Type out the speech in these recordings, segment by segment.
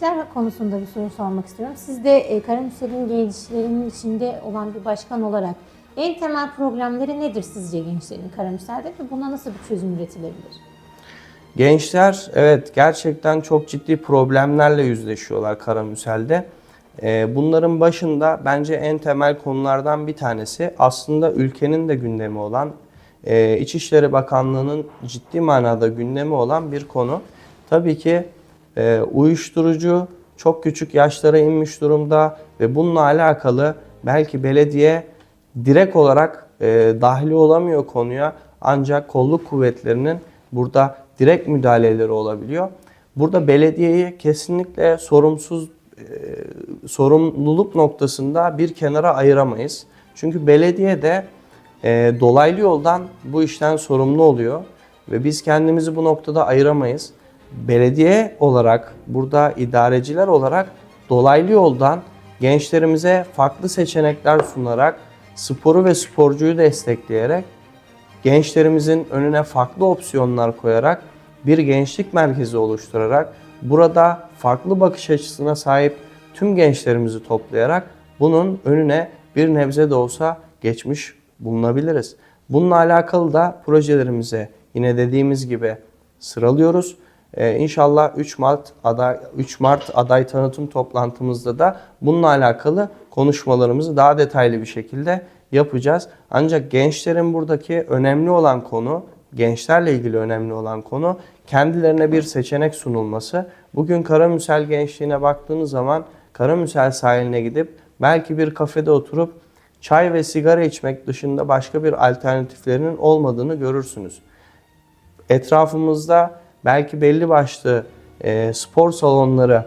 Gençler konusunda bir soru sormak istiyorum. Siz de e, Karamürsel'in gençlerin içinde olan bir başkan olarak en temel problemleri nedir sizce gençlerin Karamürsel'de ve buna nasıl bir çözüm üretilebilir? Gençler evet gerçekten çok ciddi problemlerle yüzleşiyorlar Karamüsel'de. Ee, Bunların başında bence en temel konulardan bir tanesi aslında ülkenin de gündemi olan e, İçişleri Bakanlığı'nın ciddi manada gündemi olan bir konu. Tabii ki e, uyuşturucu çok küçük yaşlara inmiş durumda ve bununla alakalı belki belediye direkt olarak e, dahil olamıyor konuya ancak kolluk kuvvetlerinin burada direkt müdahaleleri olabiliyor. Burada belediyeyi kesinlikle sorumsuz e, sorumluluk noktasında bir kenara ayıramayız. Çünkü belediye de e, dolaylı yoldan bu işten sorumlu oluyor ve biz kendimizi bu noktada ayıramayız. Belediye olarak, burada idareciler olarak dolaylı yoldan gençlerimize farklı seçenekler sunarak, sporu ve sporcuyu destekleyerek, gençlerimizin önüne farklı opsiyonlar koyarak, bir gençlik merkezi oluşturarak, burada farklı bakış açısına sahip tüm gençlerimizi toplayarak bunun önüne bir nebze de olsa geçmiş bulunabiliriz. Bununla alakalı da projelerimize yine dediğimiz gibi sıralıyoruz. Ee, inşallah 3 Mart aday 3 Mart aday tanıtım toplantımızda da bununla alakalı konuşmalarımızı daha detaylı bir şekilde yapacağız. Ancak gençlerin buradaki önemli olan konu, gençlerle ilgili önemli olan konu kendilerine bir seçenek sunulması. Bugün Karamüsel gençliğine baktığınız zaman Karamüsel sahiline gidip belki bir kafede oturup çay ve sigara içmek dışında başka bir alternatiflerinin olmadığını görürsünüz etrafımızda belki belli başlı e, spor salonları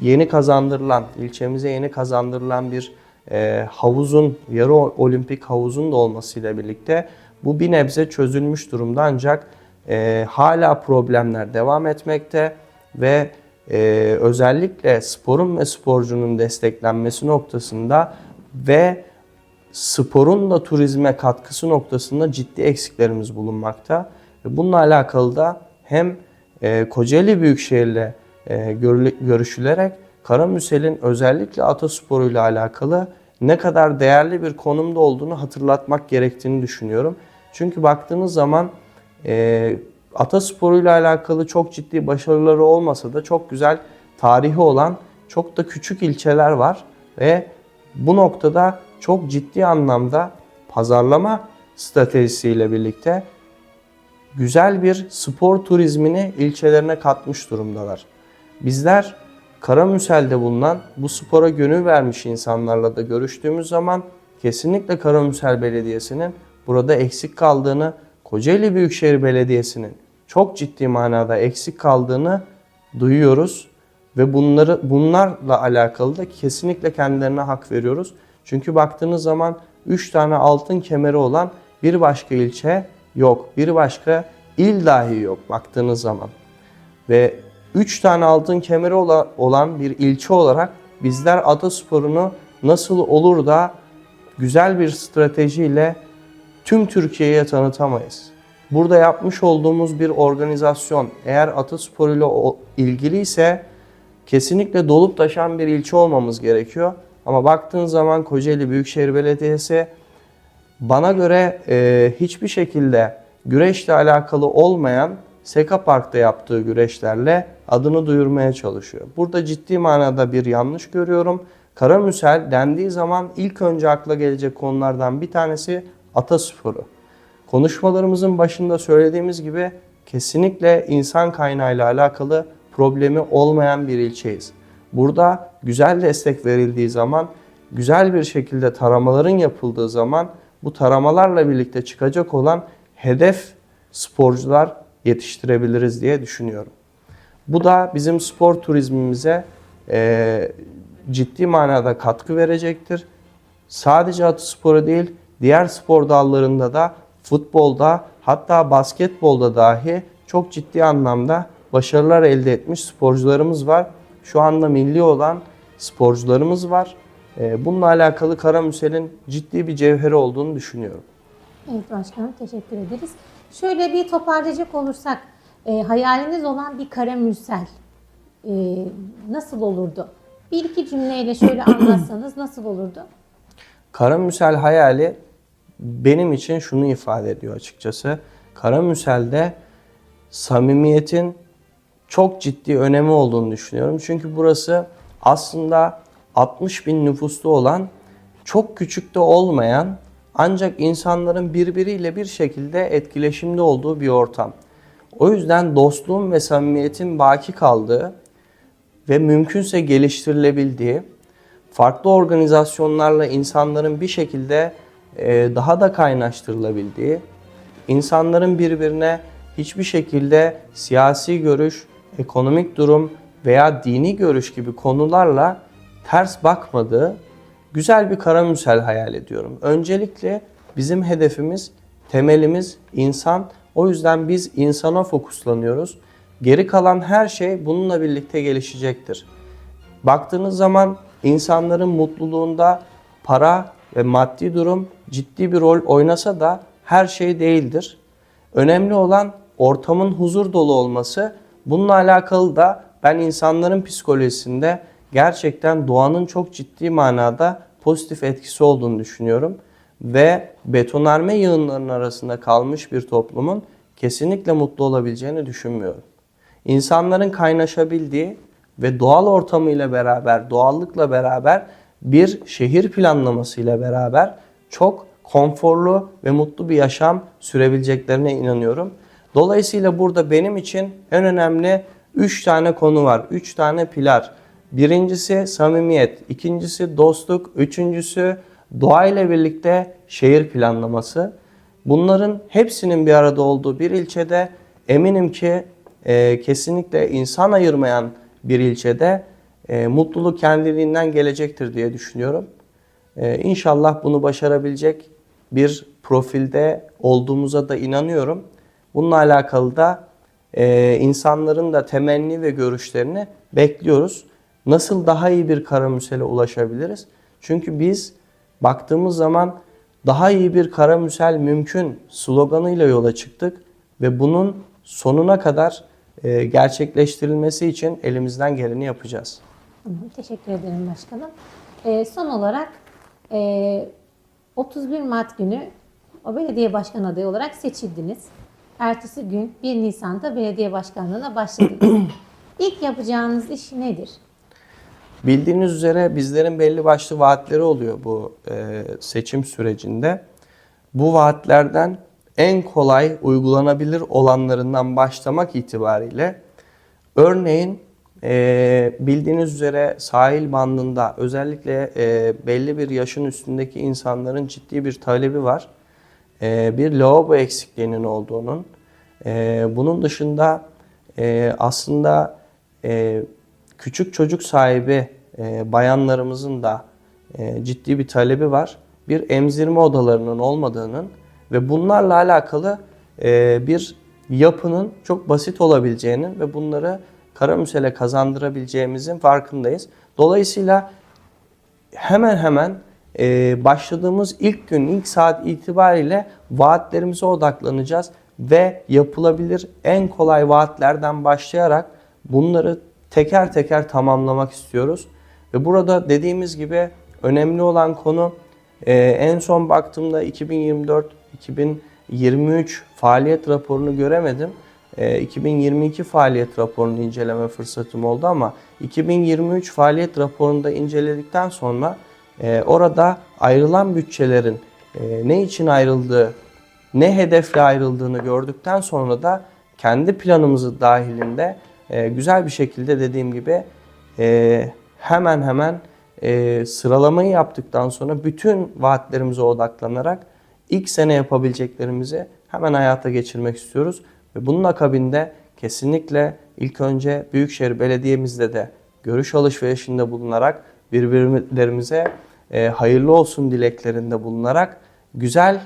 yeni kazandırılan, ilçemize yeni kazandırılan bir e, havuzun, yarı olimpik havuzun da olmasıyla birlikte bu bir nebze çözülmüş durumda ancak e, hala problemler devam etmekte ve e, özellikle sporun ve sporcunun desteklenmesi noktasında ve sporun da turizme katkısı noktasında ciddi eksiklerimiz bulunmakta. Bununla alakalı da hem e, Kocaeli Büyükşehir'le e, görüşülerek Karamüsel'in özellikle atasporuyla alakalı ne kadar değerli bir konumda olduğunu hatırlatmak gerektiğini düşünüyorum. Çünkü baktığınız zaman e, atasporuyla alakalı çok ciddi başarıları olmasa da çok güzel tarihi olan çok da küçük ilçeler var ve bu noktada çok ciddi anlamda pazarlama stratejisiyle birlikte güzel bir spor turizmini ilçelerine katmış durumdalar. Bizler Karamüsel'de bulunan bu spora gönül vermiş insanlarla da görüştüğümüz zaman kesinlikle Karamüsel Belediyesi'nin burada eksik kaldığını, Kocaeli Büyükşehir Belediyesi'nin çok ciddi manada eksik kaldığını duyuyoruz ve bunları bunlarla alakalı da kesinlikle kendilerine hak veriyoruz. Çünkü baktığınız zaman 3 tane altın kemeri olan bir başka ilçe yok. Bir başka il dahi yok baktığınız zaman. Ve 3 tane altın kemeri ola- olan bir ilçe olarak bizler atasporunu nasıl olur da güzel bir stratejiyle tüm Türkiye'ye tanıtamayız. Burada yapmış olduğumuz bir organizasyon eğer atasporuyla o- ilgiliyse kesinlikle dolup taşan bir ilçe olmamız gerekiyor. Ama baktığın zaman Kocaeli Büyükşehir Belediyesi bana göre e, hiçbir şekilde güreşle alakalı olmayan Seka Park'ta yaptığı güreşlerle adını duyurmaya çalışıyor. Burada ciddi manada bir yanlış görüyorum. Karamüsel dendiği zaman ilk önce akla gelecek konulardan bir tanesi atasporu. Konuşmalarımızın başında söylediğimiz gibi kesinlikle insan kaynağıyla alakalı problemi olmayan bir ilçeyiz. Burada güzel destek verildiği zaman, güzel bir şekilde taramaların yapıldığı zaman bu taramalarla birlikte çıkacak olan hedef sporcular yetiştirebiliriz diye düşünüyorum. Bu da bizim spor turizmimize eee, ciddi manada katkı verecektir. Sadece atı sporu değil, diğer spor dallarında da futbolda hatta basketbolda dahi çok ciddi anlamda başarılar elde etmiş sporcularımız var. Şu anda milli olan sporcularımız var. Ee, Bununla alakalı Karamüsel'in ciddi bir cevheri olduğunu düşünüyorum. Evet başkanım teşekkür ederiz. Şöyle bir toparlayacak olursak e, hayaliniz olan bir Karamürsel e, nasıl olurdu? Bir iki cümleyle şöyle anlatsanız nasıl olurdu? Karamüsel hayali benim için şunu ifade ediyor açıkçası. Karamüsel'de samimiyetin çok ciddi önemi olduğunu düşünüyorum. Çünkü burası aslında 60 bin nüfuslu olan, çok küçük de olmayan ancak insanların birbiriyle bir şekilde etkileşimde olduğu bir ortam. O yüzden dostluğun ve samimiyetin baki kaldığı ve mümkünse geliştirilebildiği, farklı organizasyonlarla insanların bir şekilde e, daha da kaynaştırılabildiği, insanların birbirine hiçbir şekilde siyasi görüş, ekonomik durum veya dini görüş gibi konularla ters bakmadığı güzel bir karamüsel hayal ediyorum. Öncelikle bizim hedefimiz, temelimiz insan. O yüzden biz insana fokuslanıyoruz. Geri kalan her şey bununla birlikte gelişecektir. Baktığınız zaman insanların mutluluğunda para ve maddi durum ciddi bir rol oynasa da her şey değildir. Önemli olan ortamın huzur dolu olması. Bununla alakalı da ben insanların psikolojisinde gerçekten doğanın çok ciddi manada pozitif etkisi olduğunu düşünüyorum. Ve betonarme yığınlarının arasında kalmış bir toplumun kesinlikle mutlu olabileceğini düşünmüyorum. İnsanların kaynaşabildiği ve doğal ortamıyla beraber, doğallıkla beraber bir şehir planlamasıyla beraber çok konforlu ve mutlu bir yaşam sürebileceklerine inanıyorum. Dolayısıyla burada benim için en önemli 3 tane konu var. 3 tane pilar. Birincisi samimiyet, ikincisi dostluk, üçüncüsü doğayla birlikte şehir planlaması. Bunların hepsinin bir arada olduğu bir ilçede eminim ki e, kesinlikle insan ayırmayan bir ilçede e, mutluluk kendiliğinden gelecektir diye düşünüyorum. E, inşallah bunu başarabilecek bir profilde olduğumuza da inanıyorum. Bununla alakalı da e, insanların da temenni ve görüşlerini bekliyoruz. Nasıl daha iyi bir karamüsele ulaşabiliriz? Çünkü biz baktığımız zaman daha iyi bir karamüsel mümkün sloganıyla yola çıktık ve bunun sonuna kadar e, gerçekleştirilmesi için elimizden geleni yapacağız. Teşekkür ederim başkanım. Ee, son olarak e, 31 Mart günü o belediye başkan adayı olarak seçildiniz. Ertesi gün 1 Nisan'da belediye başkanlığına başladınız. İlk yapacağınız iş nedir? Bildiğiniz üzere bizlerin belli başlı vaatleri oluyor bu e, seçim sürecinde. Bu vaatlerden en kolay uygulanabilir olanlarından başlamak itibariyle örneğin e, bildiğiniz üzere sahil bandında özellikle e, belli bir yaşın üstündeki insanların ciddi bir talebi var. E, bir lavabo eksikliğinin olduğunun. E, bunun dışında e, aslında e, küçük çocuk sahibi e, bayanlarımızın da e, ciddi bir talebi var. Bir emzirme odalarının olmadığının ve bunlarla alakalı e, bir yapının çok basit olabileceğinin ve bunları karamüsele kazandırabileceğimizin farkındayız. Dolayısıyla hemen hemen e, başladığımız ilk gün, ilk saat itibariyle vaatlerimize odaklanacağız ve yapılabilir en kolay vaatlerden başlayarak bunları teker teker tamamlamak istiyoruz. Ve burada dediğimiz gibi önemli olan konu e, en son baktığımda 2024-2023 faaliyet raporunu göremedim. E, 2022 faaliyet raporunu inceleme fırsatım oldu ama 2023 faaliyet raporunu da inceledikten sonra e, orada ayrılan bütçelerin e, ne için ayrıldığı, ne hedefle ayrıldığını gördükten sonra da kendi planımızı dahilinde e, güzel bir şekilde dediğim gibi e, hemen hemen e, sıralamayı yaptıktan sonra bütün vaatlerimize odaklanarak ilk sene yapabileceklerimizi hemen hayata geçirmek istiyoruz. Ve bunun akabinde kesinlikle ilk önce Büyükşehir Belediye'mizde de görüş alışverişinde bulunarak birbirlerimize e, hayırlı olsun dileklerinde bulunarak güzel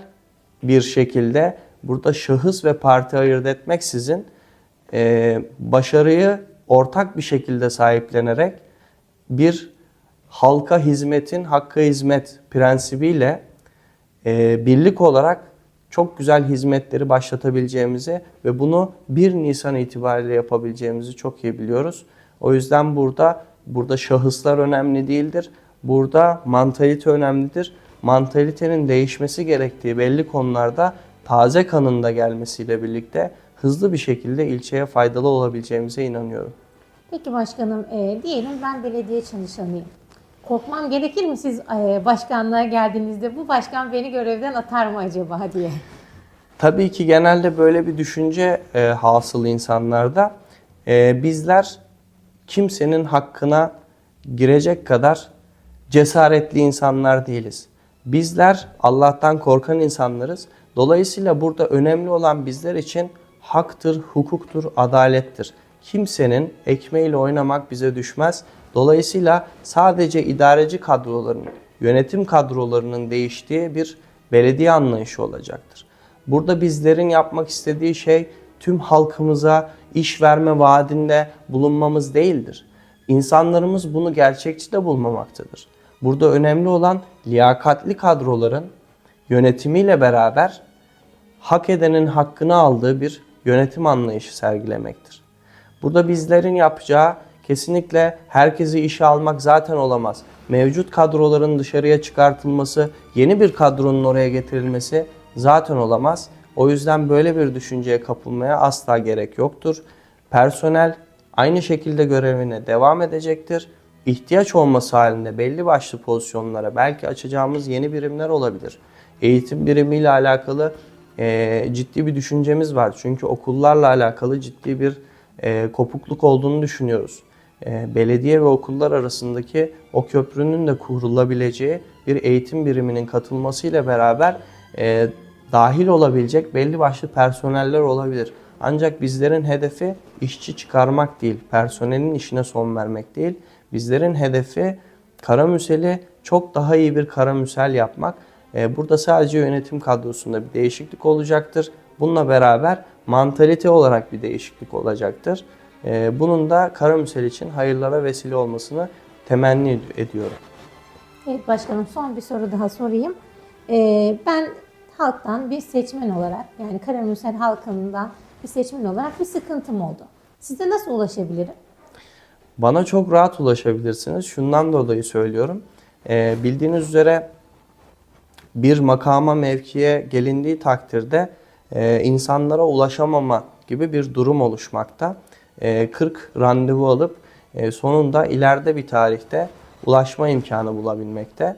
bir şekilde burada şahıs ve parti ayırt etmeksizin e, başarıyı ortak bir şekilde sahiplenerek bir halka hizmetin hakka hizmet prensibiyle e, birlik olarak çok güzel hizmetleri başlatabileceğimizi ve bunu 1 Nisan itibariyle yapabileceğimizi çok iyi biliyoruz. O yüzden burada burada şahıslar önemli değildir. Burada mantalite önemlidir. Mantalitenin değişmesi gerektiği belli konularda taze kanın da gelmesiyle birlikte hızlı bir şekilde ilçeye faydalı olabileceğimize inanıyorum. Peki başkanım, e, diyelim ben belediye çalışanıyım. Korkmam gerekir mi siz e, başkanlığa geldiğinizde bu başkan beni görevden atar mı acaba diye? Tabii ki genelde böyle bir düşünce e, hasıl insanlarda. E, bizler kimsenin hakkına girecek kadar cesaretli insanlar değiliz. Bizler Allah'tan korkan insanlarız. Dolayısıyla burada önemli olan bizler için haktır, hukuktur, adalettir. Kimsenin ekmeğiyle oynamak bize düşmez. Dolayısıyla sadece idareci kadroların, yönetim kadrolarının değiştiği bir belediye anlayışı olacaktır. Burada bizlerin yapmak istediği şey tüm halkımıza iş verme vaadinde bulunmamız değildir. İnsanlarımız bunu gerçekçi de bulmamaktadır. Burada önemli olan liyakatli kadroların yönetimiyle beraber hak edenin hakkını aldığı bir yönetim anlayışı sergilemektir. Burada bizlerin yapacağı kesinlikle herkesi işe almak zaten olamaz. Mevcut kadroların dışarıya çıkartılması, yeni bir kadronun oraya getirilmesi zaten olamaz. O yüzden böyle bir düşünceye kapılmaya asla gerek yoktur. Personel aynı şekilde görevine devam edecektir. İhtiyaç olması halinde belli başlı pozisyonlara belki açacağımız yeni birimler olabilir. Eğitim birimiyle alakalı e, ciddi bir düşüncemiz var. Çünkü okullarla alakalı ciddi bir e, kopukluk olduğunu düşünüyoruz. E, belediye ve okullar arasındaki o köprünün de kurulabileceği bir eğitim biriminin katılmasıyla beraber e, dahil olabilecek belli başlı personeller olabilir. Ancak bizlerin hedefi işçi çıkarmak değil, personelin işine son vermek değil. Bizlerin hedefi karamüseli çok daha iyi bir karamüsel yapmak. Ee, Burada sadece yönetim kadrosunda bir değişiklik olacaktır. Bununla beraber mantalite olarak bir değişiklik olacaktır. Ee, Bunun da karamüsel için hayırlara vesile olmasını temenni ed- ediyorum. Evet başkanım son bir soru daha sorayım. E, ben halktan bir seçmen olarak yani Karamürsel halkından bir seçmen olarak bir sıkıntım oldu. Size nasıl ulaşabilirim? Bana çok rahat ulaşabilirsiniz. Şundan dolayı söylüyorum. Bildiğiniz üzere bir makama mevkiye gelindiği takdirde e, insanlara ulaşamama gibi bir durum oluşmakta. E, 40 randevu alıp e, sonunda ileride bir tarihte ulaşma imkanı bulabilmekte.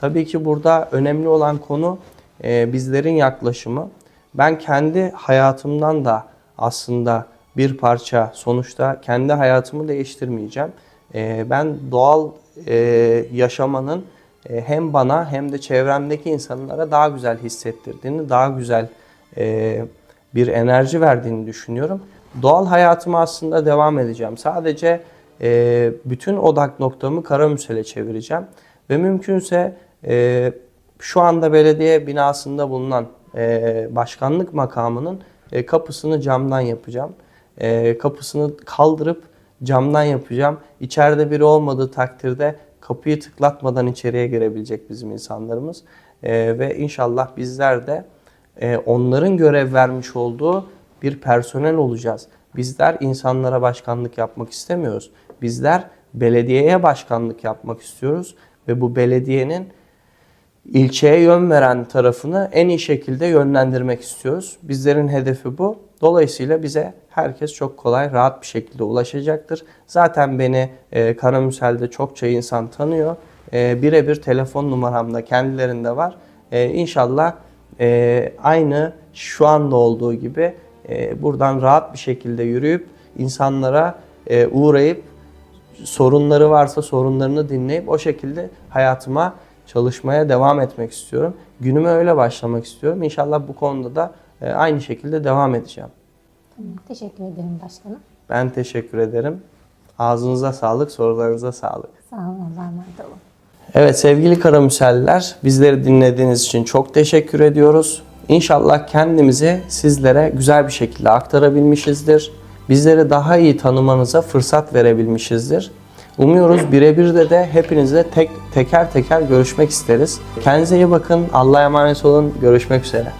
Tabii ki burada önemli olan konu e, bizlerin yaklaşımı. Ben kendi hayatımdan da aslında bir parça sonuçta kendi hayatımı değiştirmeyeceğim. E, ben doğal e, yaşamanın hem bana hem de çevremdeki insanlara daha güzel hissettirdiğini, daha güzel e, bir enerji verdiğini düşünüyorum. Doğal hayatıma aslında devam edeceğim. Sadece e, bütün odak noktamı Karamüsel'e çevireceğim. Ve mümkünse e, şu anda belediye binasında bulunan e, başkanlık makamının e, kapısını camdan yapacağım. E, kapısını kaldırıp camdan yapacağım. İçeride biri olmadığı takdirde kapıyı tıklatmadan içeriye girebilecek bizim insanlarımız. E, ve inşallah bizler de e, onların görev vermiş olduğu bir personel olacağız. Bizler insanlara başkanlık yapmak istemiyoruz. Bizler belediyeye başkanlık yapmak istiyoruz ve bu belediyenin ilçeye yön veren tarafını en iyi şekilde yönlendirmek istiyoruz. Bizlerin hedefi bu. Dolayısıyla bize herkes çok kolay, rahat bir şekilde ulaşacaktır. Zaten beni e, Karamüsel'de çokça insan tanıyor. E, Birebir telefon numaram da kendilerinde var. E, inşallah e, aynı şu anda olduğu gibi e, buradan rahat bir şekilde yürüyüp insanlara e, uğrayıp sorunları varsa sorunlarını dinleyip o şekilde hayatıma çalışmaya devam etmek istiyorum. Günüme öyle başlamak istiyorum. İnşallah bu konuda da e, aynı şekilde devam edeceğim. Tamam, teşekkür ederim başkanım. Ben teşekkür ederim. Ağzınıza sağlık, sorularınıza sağlık. Sağ olun, Allah'a emanet olun. Evet sevgili karamüseller, bizleri dinlediğiniz için çok teşekkür ediyoruz. İnşallah kendimizi sizlere güzel bir şekilde aktarabilmişizdir. Bizleri daha iyi tanımanıza fırsat verebilmişizdir. Umuyoruz birebir de de hepinizle tek teker teker görüşmek isteriz. Kendinize iyi bakın. Allah'a emanet olun. Görüşmek üzere.